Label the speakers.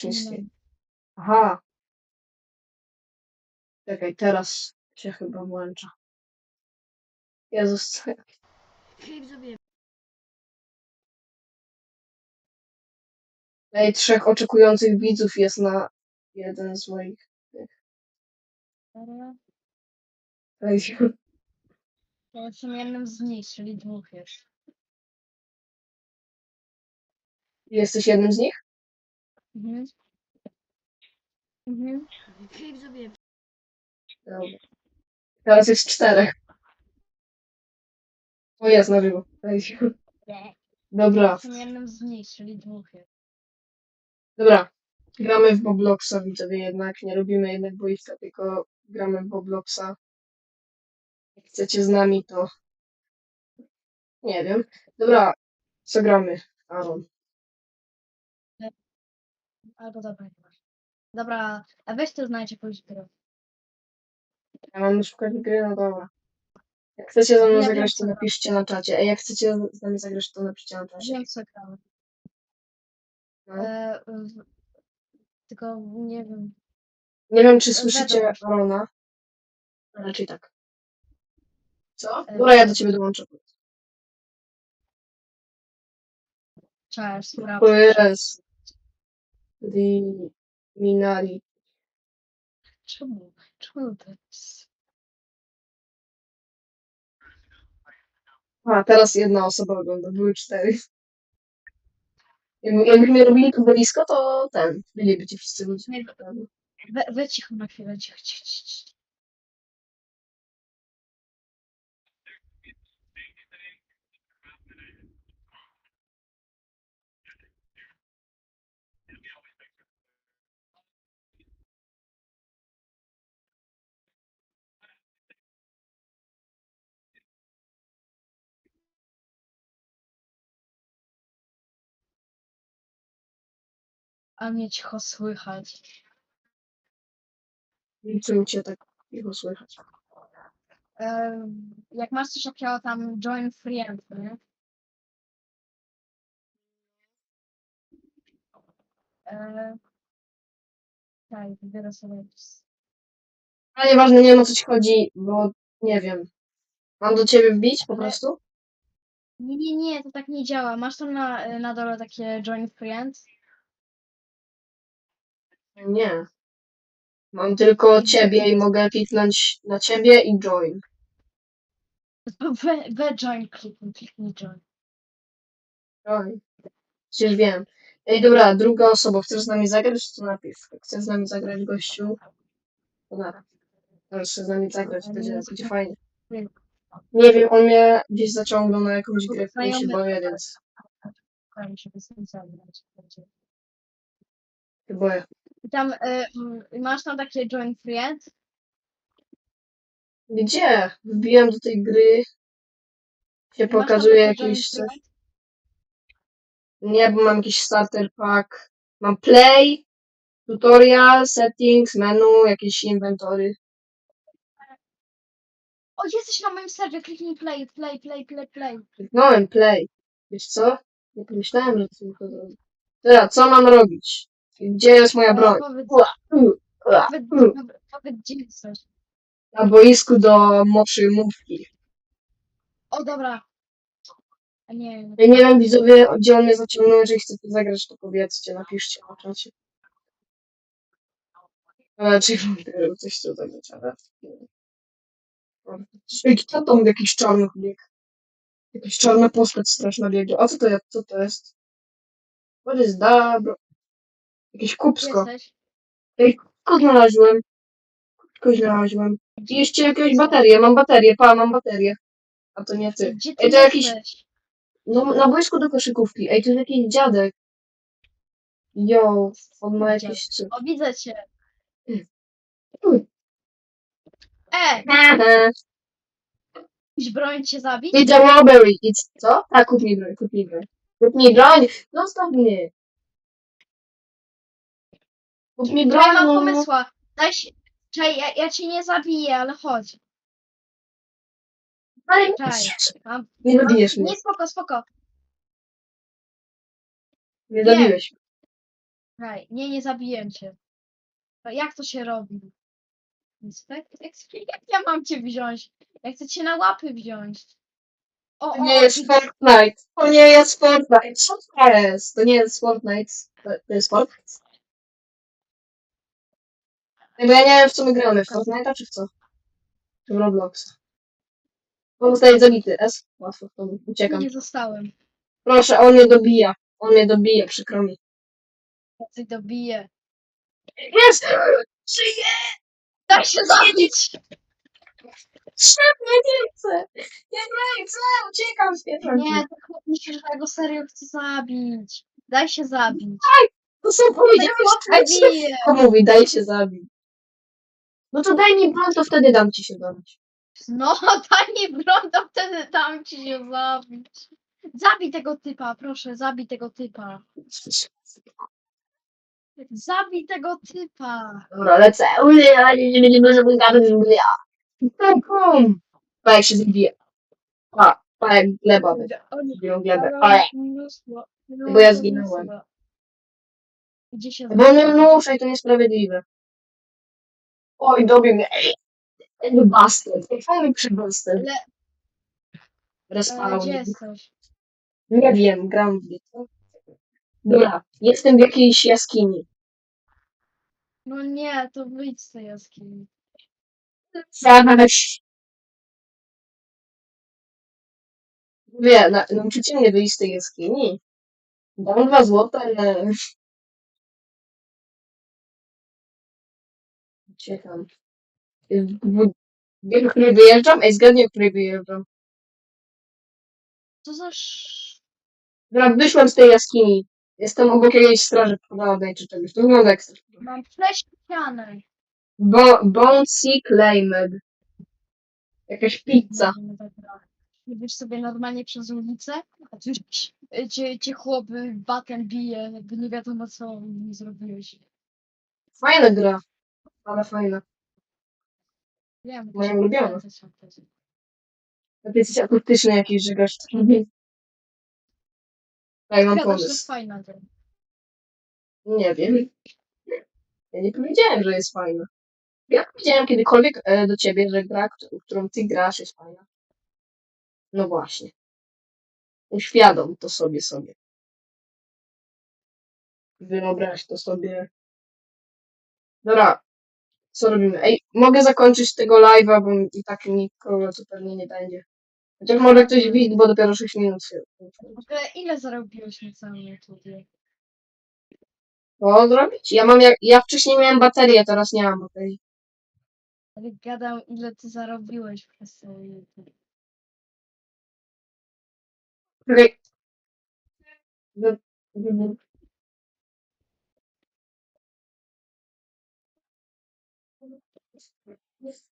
Speaker 1: Wszystkie. Aha. Czekaj, teraz się chyba włącza. Jezus, co ja-
Speaker 2: Hej, widzowie,
Speaker 1: Ej, trzech oczekujących widzów jest na jeden z moich.
Speaker 2: Dobra.
Speaker 1: Ej,
Speaker 2: Ja jestem jednym z nich, czyli dwóch jest.
Speaker 1: Jesteś jednym z nich?
Speaker 2: Mhm. Mhm. Widzowie,
Speaker 1: Dobra. Teraz jest czterech. O, jest na żywo. Dobra,
Speaker 2: jestem jednym z nich, czyli dwóch jest.
Speaker 1: dobra. Gramy w Bobloxa, widzowie, jednak. Nie robimy jednak boiska, tylko gramy w Bobloxa. Jak chcecie z nami, to... Nie wiem. Dobra, co gramy, Aaron?
Speaker 2: Albo dobra, nie masz. Dobra, a weź to znajdź jakąś grę.
Speaker 1: Ja mam szukać gry, no dobra. Jak chcecie ze mną
Speaker 2: wiem,
Speaker 1: zagrać, to napiszcie na czacie. Ej, jak chcecie z nami zagrać, to napiszcie na czacie.
Speaker 2: Wiem co gramy.
Speaker 1: No.
Speaker 2: E, w- tylko nie wiem.
Speaker 1: Nie wiem, czy słyszycie
Speaker 2: wiadomo.
Speaker 1: Arona. Raczej tak. Co?
Speaker 2: E,
Speaker 1: Dobra, ja do ciebie dołączę.
Speaker 2: Cześć,
Speaker 1: O
Speaker 2: sprawdzę.
Speaker 1: Jest. Minali.
Speaker 2: Czemu? Czemu to jest?
Speaker 1: A, teraz jedna osoba ogląda, były cztery. Jakby, jakbyśmy robili to boisko, to ten. Byliby ci wszyscy ludzie.
Speaker 2: Nie, we, we cicho na chwilę, cicho, cicho, cicho. A mnie cicho słychać.
Speaker 1: Czym cię tak cicho słychać?
Speaker 2: E, jak masz coś takiego tam join friend, nie? E, tak, wybierę sobie
Speaker 1: Ale nieważne, nie wiem o co ci chodzi, bo nie wiem. Mam do ciebie wbić po prostu?
Speaker 2: Nie, nie, nie, to tak nie działa. Masz tam na, na dole takie join friend?
Speaker 1: Nie. Mam tylko ciebie i mogę kliknąć na ciebie i join.
Speaker 2: We, we join kliknij, kliknij join.
Speaker 1: Join. Przecież wiem. Ej, dobra, druga osoba, chcesz z nami zagrać, to napisz. Chcesz z nami zagrać, gościu, to na. Możesz się z nami zagrać, będzie, będzie fajnie. Nie wiem, on mnie gdzieś zaciągnął na jakąś grę, w której się
Speaker 2: Znajomy-
Speaker 1: boję, więc
Speaker 2: Kocham się zagrać.
Speaker 1: się boję.
Speaker 2: I tam y, mm, masz tam takie join friend?
Speaker 1: Gdzie? Wbijam do tej gry, się
Speaker 2: Masz tam
Speaker 1: pokazuje
Speaker 2: takie join friend?
Speaker 1: Nie, bo mam jakiś starter pack. Mam play, tutorial, settings, menu, jakieś inwentory.
Speaker 2: O, jesteś na moim serwie, kliknij play, play, play, play, play.
Speaker 1: Kliknąłem play. Wiesz co? Nie pomyślałem, że to tylko zrobię. Teraz, co mam robić? Gdzie jest moja broń?
Speaker 2: Powiedz, powiedz, powiedz, gdzie jesteś.
Speaker 1: Na boisku do moczy mówki.
Speaker 2: O, dobra. A nie, nie.
Speaker 1: Ja nie wiem, widzowie, gdzie on mnie zaciągnął. Jeżeli chcecie zagrać, to powiedzcie, napiszcie na czacie. Ale czy coś zagrać, ale... Ej, kto tam jakiś czarny bieg? Jakaś czarna postać straszna biegnie. A co to jest? Co to jest? What is that? bro? Jakieś
Speaker 2: Gdzie
Speaker 1: kupsko.
Speaker 2: jesteś?
Speaker 1: Tylko znalazłem. Tylko znalazłem. I jeszcze jakieś baterie. Mam baterię, pa, mam baterię. A to nie ty.
Speaker 2: Gdzie ty
Speaker 1: Ej, to jakiś... No, na boisku do koszykówki. Ej, to jest jakiś dziadek. Yo, on ma jakieś...
Speaker 2: O, widzę cię.
Speaker 1: Mm.
Speaker 2: E,
Speaker 1: Haha.
Speaker 2: jakiś broń cię zabić?
Speaker 1: A robbery. It's... Co? Tak, kup mi broń, kup mi broń. Kup mi broń! Zostaw mnie! Kup mi
Speaker 2: Ja mam
Speaker 1: no.
Speaker 2: pomysła. Daj się. Czekaj, ja, ja cię nie zabiję, ale chodź.
Speaker 1: Ale
Speaker 2: Czekaj. Mam,
Speaker 1: nie
Speaker 2: mam,
Speaker 1: zabijesz mnie.
Speaker 2: nie, spoko, spoko.
Speaker 1: Nie
Speaker 2: wiem.
Speaker 1: zabiłeś mnie.
Speaker 2: Czekaj, nie, nie zabiję cię. To jak to się robi? Inspekt? Eks- Jak ja mam cię wziąć? Ja chcę cię na łapy wziąć. O,
Speaker 1: To
Speaker 2: o,
Speaker 1: nie jest
Speaker 2: i-
Speaker 1: Fortnite. To nie jest Fortnite. Co to jest? To nie jest Fortnite. To, to jest Fortnite? Bo ja nie wiem w co my gramy. W Fortnite'a czy w co? Czy w Robloxa? On zostaje zabity. S? Łatwo. To uciekam.
Speaker 2: nie zostałem.
Speaker 1: Proszę, on mnie dobija. On mnie dobija, przykro mi.
Speaker 2: Ja cię dobiję.
Speaker 1: Jest! Żyje!
Speaker 2: Daj się zabić!
Speaker 1: Ja nie chcę! Ja nie chcę! Uciekam z pierwszym.
Speaker 2: Nie, to chłop myśli, że ja go serio chcę zabić. Daj się zabić.
Speaker 1: To co powiedziałeś? Daj się...
Speaker 2: Zabiję.
Speaker 1: To mówi, daj się zabić. No to daj mi broń, to wtedy dam ci się zabić.
Speaker 2: No, daj mi broń, to wtedy dam ci się zabić. Zabij tego typa, proszę, zabij tego typa. Zabij tego typa.
Speaker 1: Dobra, lecę. Ulia, nie nie. Pa jak się zabije. Pa, pa jak gleba będzie.
Speaker 2: Oni
Speaker 1: Zabiją glebę. Pa jak. Bo ja zginąłem.
Speaker 2: Gdzie się
Speaker 1: Bo mnie muszę to niesprawiedliwe. Oj, dobił mnie. Ej, ten bastard. Ej, Fajny przybastard.
Speaker 2: Ale
Speaker 1: Respał.
Speaker 2: gdzie jesteś?
Speaker 1: Nie wiem, gram w bitwę. Dobra, jestem w jakiejś jaskini.
Speaker 2: No nie, to wyjdź z tej jaskini.
Speaker 1: Zaś. Wie, na, nauczycie mnie wyjść z tej jaskini. Dam dwa złota, ale... Uciekam. W, w, w której wyjeżdżam? Ej, zgadnij, w której wyjeżdżam.
Speaker 2: Co za sz...
Speaker 1: Dobra, wyszłem z tej jaskini. Jestem obok jakiejś straży pożarnej czy czegoś. To wygląda jak straż.
Speaker 2: Mam prześcianę.
Speaker 1: Bo, Bouncy Claimed. Jakaś pizza.
Speaker 2: Idziesz sobie normalnie przez ulicę, a tu już cię, cię chłop batem bije, jakby nie wiadomo co mi zrobiłeś.
Speaker 1: Fajna gra. Ale fajna.
Speaker 2: Wiem,
Speaker 1: Moja
Speaker 2: to
Speaker 1: ulubiona. To jesteś akustyczny jakiś, że grasz. Daj, mam
Speaker 2: Gadasz, że
Speaker 1: pomysł.
Speaker 2: fajna gra.
Speaker 1: Nie wiem. Ja nie powiedziałem, że jest fajna. Ja powiedziałem kiedykolwiek e, do ciebie, że gra, któ- którą ty grasz, jest fajna. No właśnie. Uświadom to sobie sobie. Wyobraź to sobie. Dobra. Co robimy? Ej, mogę zakończyć tego live'a, bo i tak nikogo to pewnie nie będzie. Chociaż może ktoś widzi, bo dopiero 6 minut się.
Speaker 2: Ogóle ile zarobiłeś na całym YouTubie?
Speaker 1: Co zrobić? Ja mam jak, ja wcześniej miałem baterię, teraz nie mam baterii.
Speaker 2: Ale gadam, ile ty zarobiłeś przez cały YouTube.
Speaker 1: Czekaj. Żeby- ненависть